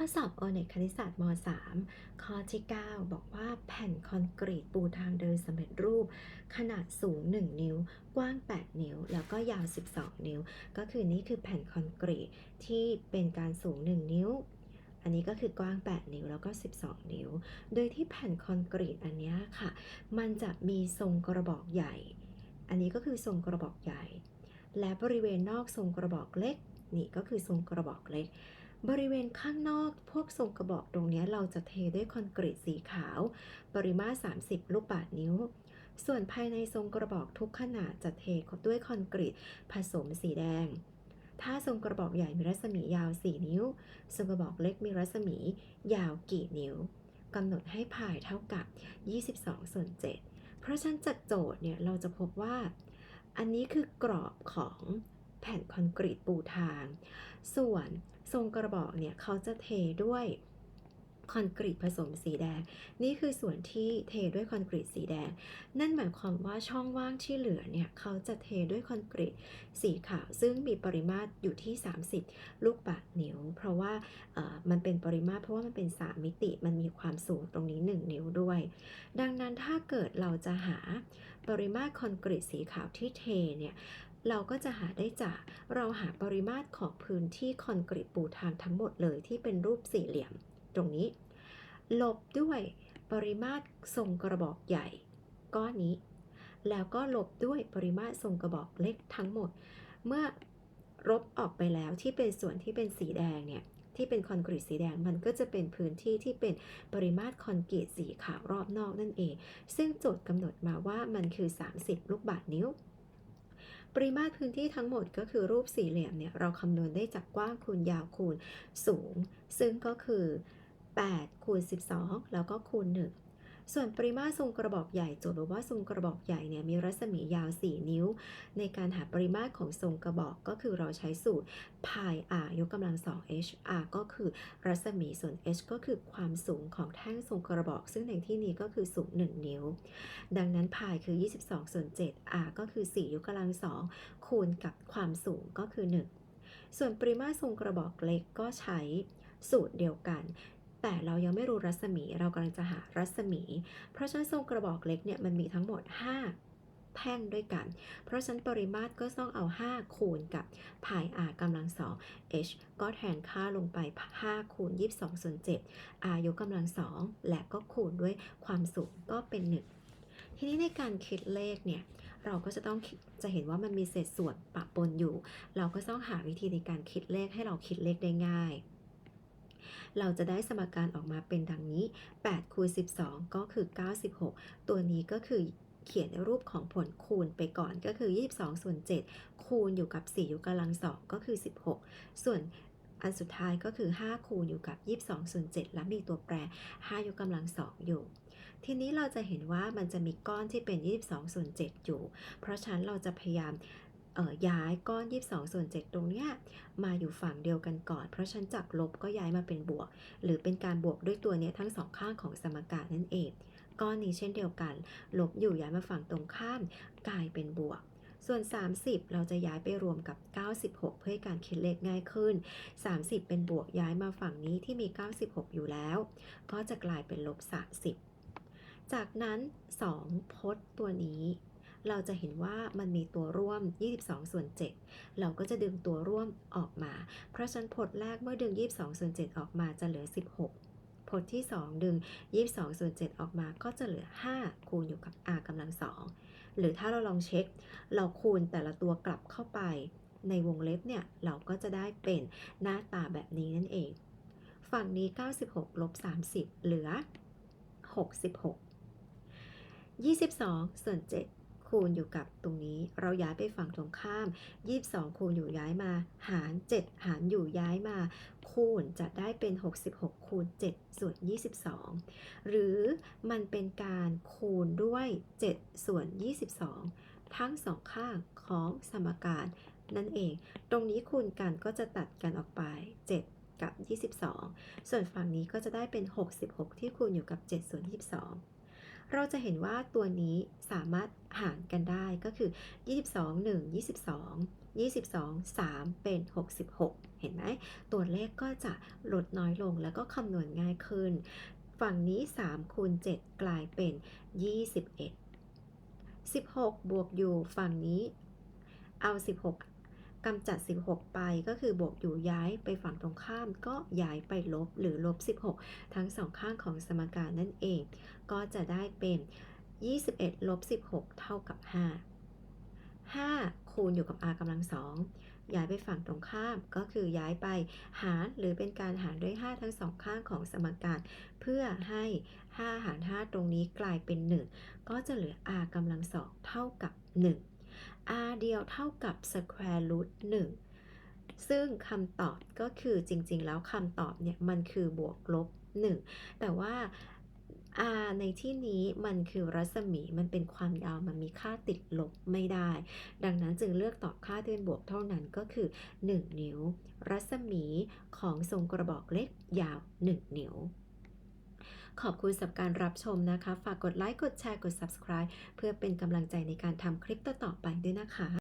ข้อสอบโอเน็ตคณิตศาสตร์ม .3 ข้อที่ 9 บอกว่าแผ่นคอนกรีตปูทางเดินสำเร็จรูป ขนาดสูง 1 นิ้ว กว้าง 8 นิ้ว แล้วก็ยาว 12 นิ้ว ก็คือนี่คือแผ่นคอนกรีตที่เป็นการสูง 1 นิ้วอันนี้ก็คือกว้าง 8 นิ้วแล้วก็ 12 นิ้ว โดยที่แผ่นคอนกรีตอันนี้ค่ะ มันจะมีทรงกระบอกใหญ่ อันนี้ก็คือทรงกระบอกใหญ่ และบริเวณนอกทรงกระบอกเล็ก นี่ก็คือทรงกระบอกเล็ก บริเวณข้างนอกพวกทรงกระบอกตรงนี้เราจะเทด้วยคอนกรีตสีขาว ปริมาตร 30 ลูกบาศก์นิ้ว ส่วนภายในทรงกระบอกทุกขนาดจะเทด้วยคอนกรีตผสมสีแดง ถ้าทรงกระบอกใหญ่มีรัศมียาว 4 นิ้ว ทรงกระบอกเล็กมีรัศมียาวกี่นิ้วกำหนดให้พายเท่ากับ 22 ส่วน 7 เพราะฉะนั้นจากโจทย์เนี่ยเราจะพบว่า อันนี้คือกรอบของ แผ่นคอนกรีตปูทาง ส่วนทรงกระบอกเนี่ยเขาจะเทด้วยคอนกรีตผสมสีแดง นี่คือส่วนที่เทด้วยคอนกรีตสีแดง นั่นหมายความว่าช่องว่างที่เหลือเนี่ยเขาจะเทด้วยคอนกรีตสีขาว ซึ่งมีปริมาตรอยู่ที่ 30 ลูกบาศก์นิ้ว เพราะว่ามันเป็นปริมาตรเพราะว่ามันเป็น 3 มิติมันมีความสูงตรงนี้ 1 นิ้วด้วย ดังนั้นถ้าเกิดเราจะหาปริมาตรคอนกรีตสีขาวที่เทเนี่ย เราก็จะหาได้จากเราหาปริมาตรของพื้นที่คอนกรีตปูทางทั้งหมดเลยที่เป็นรูปสี่เหลี่ยม ตรงนี้ ลบด้วยปริมาตรทรงกระบอกใหญ่ ก้อนนี้ แล้วก็ลบด้วยปริมาตรทรงกระบอกเล็กทั้งหมด เมื่อลบออกไปแล้วที่เป็นส่วนที่เป็นสีแดงเนี่ยที่เป็นคอนกรีตสีแดงมันก็จะเป็นพื้นที่ที่เป็นปริมาตรคอนกรีตสีขาวรอบนอกนั่นเอง ซึ่งโจทย์กำหนดมาว่ามันคือ 30 ลูกบาศก์นิ้ว ปริมาตรพื้นที่ทั้งหมดก็คือรูปสี่เหลี่ยมเนี่ยเราคำนวณได้จากกว้างคูณยาวคูณสูง ซึ่งก็คือ8คูณ12 แล้วก็คูณ 1 ส่วนปริมาตรทรงกระบอกใหญ่โจทย์บอกว่าทรงกระบอกใหญ่เนี่ยมีรัศมียาว 4 นิ้ว ในการหาปริมาตรของทรงกระบอกก็คือเราใช้สูตร pi r ยกกำลัง2 h r ก็คือรัศมีส่วน h ก็คือความสูงของแท่งทรงกระบอก ซึ่งในที่นี้ก็คือสูง 1 นิ้ว ดังนั้น pi คือ 22 ส่วน 7 r ก็คือ 4 ยกกำลัง2คูณกับความสูงก็คือ 1 ส่วนปริมาตรทรงกระบอกเล็กก็ใช้สูตรเดียวกัน แต่เรายังไม่รู้รัศมี เรากำลังจะหารัศมี เพราะฉะนั้นทรงกระบอกเล็กเนี่ยมันมีทั้งหมด 5 แท่งด้วยกัน เพราะฉะนั้นปริมาตรก็ต้องเอา 5 คูณกับ pi r กำลัง2 h ก็แทนค่าลงไป 5 คูณ 22ส่วน7 r ยกกำลัง2และก็คูณด้วยความสูงก็เป็น 1 ทีนี้ในการคิดเลขเนี่ยเราก็จะต้องจะเห็นว่ามันมีเศษส่วนปะปนอยู่ เราก็ต้องหาวิธีในการคิดเลขให้เราคิดเลขได้ง่าย เราจะได้สมการออกมาเป็นดังนี้8คูณ12 ก็คือ 96 ตัวนี้ก็คือเขียนในรูปของผลคูณไปก่อนก็คือ 22 ส่วน 7 คูณอยู่กับ4ยกกำลัง 2 ก็คือ 16 ส่วนอันสุดท้ายก็คือ 5 คูณอยู่กับ 22 ส่วน 7 และมีตัวแปร 5 ยกกำลัง 2 อยู่ ทีนี้เราจะเห็นว่ามันจะมีก้อนที่เป็น 22 ส่วน 7 อยู่ เพราะฉะนั้นเราจะพยายาม ย้ายก้อน 22 ส่วน 7 ตรงเนี้ยมาอยู่ฝั่งเดียวกันก่อน เพราะฉันจากลบก็ย้ายมาเป็นบวก หรือเป็นการบวกด้วยตัวเนี้ยทั้งสองข้างของสมการนั่นเอง ก้อนนี้เช่นเดียวกัน ลบอยู่ย้ายมาฝั่งตรงข้ามกลายเป็นบวก ส่วน 30 เราจะย้ายไปรวมกับ 96 เพื่อให้การคิดเลขง่ายขึ้น 30 เป็นบวกย้ายมาฝั่งนี้ที่มี 96 อยู่แล้ว ก็จะกลายเป็นลบ 30 จากนั้น 2 พจน์ตัวนี้ เราจะเห็นว่ามันมีตัวร่วม 22 ส่วน 7 เราก็จะดึงตัวร่วมออกมา เพราะฉะนั้นพจน์แรกเมื่อดึง 22 ส่วน 7 ออกมาจะเหลือ 16พจน์ที่ 2 ดึง 22 ส่วน 7 ออกมาก็จะเหลือ 5 คูณอยู่กับ r กำลัง 2 หรือถ้าเราลองเช็ค เราคูณแต่ละตัวกลับเข้าไป ในวงเล็บเนี่ย เราก็จะได้เป็นหน้าตาแบบนี้นั่นเอง ฝั่งนี้ 96ลบ30 เหลือ 66 22ส่วน7 คูณอยู่กับตรงนี้ เราย้ายไปฝั่งตรงข้าม 22 คูณอยู่ย้ายมา หาร 7 หารอยู่ย้ายมา คูณจะได้เป็น 66 คูณ 7 ส่วน 22 หรือมันเป็นการคูณด้วย 7 ส่วน 22 ทั้งสองข้างของสมการนั่นเอง ตรงนี้คูณกันก็จะตัดกันออกไป 7กับ 22 ส่วนฝั่งนี้ก็จะได้เป็น 66 ที่คูณอยู่กับ7ส่วน22 เราจะเห็นว่าตัวนี้สามารถหารกันได้ก็คือ 22 1 22 22 3 เป็น 66 เห็นไหม ตัวเลขก็จะลดน้อยลงแล้วก็คำนวณง่ายขึ้น ฝั่งนี้3คูณ7 กลายเป็น 21 16 บวกอยู่ฝั่งนี้เอา 16 กำจัด 16 ไปก็คือบวกอยู่ย้ายไปฝั่งตรงข้ามก็ย้ายไปลบหรือลบ 16 ทั้งสองข้างของสมการนั่นเอง ก็จะได้เป็น 21ลบ16 เท่ากับ 5 5 คูณอยู่กับ r กำลังสองย้ายไปฝั่งตรงข้ามก็คือย้ายไปหารหรือเป็นการหารด้วย 5 ทั้งสองข้างของสมการ เพื่อให้ 5 หาร 5 ตรงนี้กลายเป็น 1 ก็จะเหลือ r กำลังสองเท่ากับ 1 r เดียวเท่ากับ square root 1 ซึ่งคำตอบก็คือจริงๆ แล้วคำตอบเนี่ยมันคือบวกลบ 1 แต่ว่า r ในที่นี้มันคือรัศมีมันเป็นความยาวมันมีค่าติดลบไม่ได้ ดังนั้นจึงเลือกตอบค่าที่เป็นบวกเท่านั้นก็คือ 1 นิ้ว รัศมีของทรงกระบอกเล็กยาว 1 นิ้ว ขอบคุณสำหรับการรับชมนะคะ ฝากกดไลค์ กดแชร์ กด subscribe เพื่อเป็นกำลังใจในการทำคลิปต่อๆไปด้วยนะคะ